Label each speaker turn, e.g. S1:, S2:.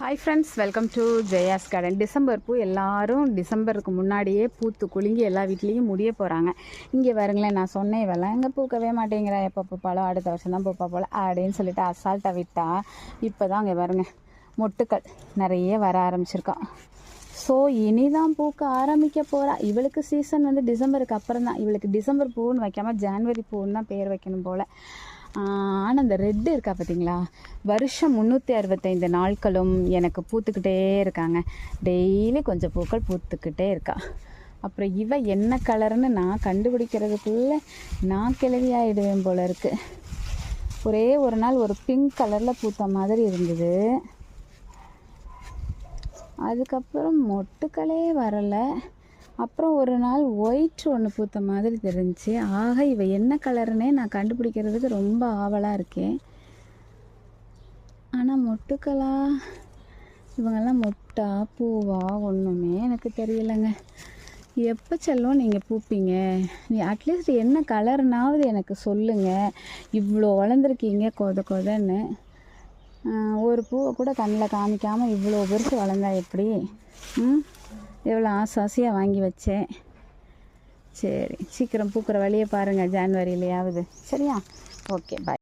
S1: Hi friends welcome to Jaya's garden December பூ எல்லாரும் டிசம்பருக்கு முன்னாடியே பூத்து குலுங்கி எல்லா வீட்லேயும் முடிய போகிறாங்க இங்கே வருங்களேன் நான் சொன்னேன் இவெல்லாம் எங்கே பூக்கவே மாட்டேங்கிறா. எப்போ பூப்பாலோ அடுத்த வருஷம் தான் பூப்பா போல. அப்படின்னு சொல்லிட்டு அசால்ட்டாக விட்டா இப்போ தான் அங்கே வருங்க மொட்டுக்கள் நிறைய வர ஆரம்பிச்சிருக்கான். ஸோ இனிதான் பூக்க ஆரம்பிக்க போகிறா இவளுக்கு சீசன் வந்து டிசம்பருக்கு அப்புறம் தான் இவளுக்கு டிசம்பர் பூன்னு வைக்காமல் ஜான்வரி பூன்னு தான் பேர் வைக்கணும் போல். ஆனால் அந்த ரெட்டு இருக்கா பார்த்தீங்களா வருஷம் முந்நூற்றி அறுபத்தைந்து நாட்களும் எனக்கு பூத்துக்கிட்டே இருக்காங்க. டெய்லி கொஞ்சம் பூக்கள் பூத்துக்கிட்டே இருக்கா. அப்புறம் இவ என்ன கலர்னு நான் கண்டுபிடிக்கிறதுக்குள்ளே நான் கிளவியாயிடுவேன் போல இருக்குது ஒரே ஒரு நாள் ஒரு பிங்க் கலரில் பூத்த மாதிரி இருந்தது. அதுக்கப்புறம் மொட்டுக்களே வரலை. அப்புறம் ஒரு நாள் ஒயிட் ஒன்று பூத்த மாதிரி தெரிஞ்சுச்சு ஆக இவ என்ன கலருன்னே நான் கண்டுபிடிக்கிறதுக்கு ரொம்ப ஆவலாக இருக்கேன். ஆனால் மொட்டுக்களா? இவங்கெல்லாம் மொட்டா பூவா? ஒன்றுமே எனக்கு தெரியலைங்க. எப்போ செல்லும் நீங்கள் பூப்பீங்க? நீ அட்லீஸ்ட் என்ன கலர்னாவது எனக்கு சொல்லுங்கள் இவ்வளோ வளர்ந்துருக்கீங்க கொத கொதன்னு. ஒரு பூவை கூட கண்ணில் காமிக்காமல் இவ்வளோ பெருசு வளர்ந்தா எப்படி? ம்? எவ்வளோ ஆசை ஆசையாக வாங்கி வச்சேன். சரி சீக்கிரம் பூக்கிற வழியை பாருங்கள் ஜான்வரியிலையாவது. சரியா? Okay bye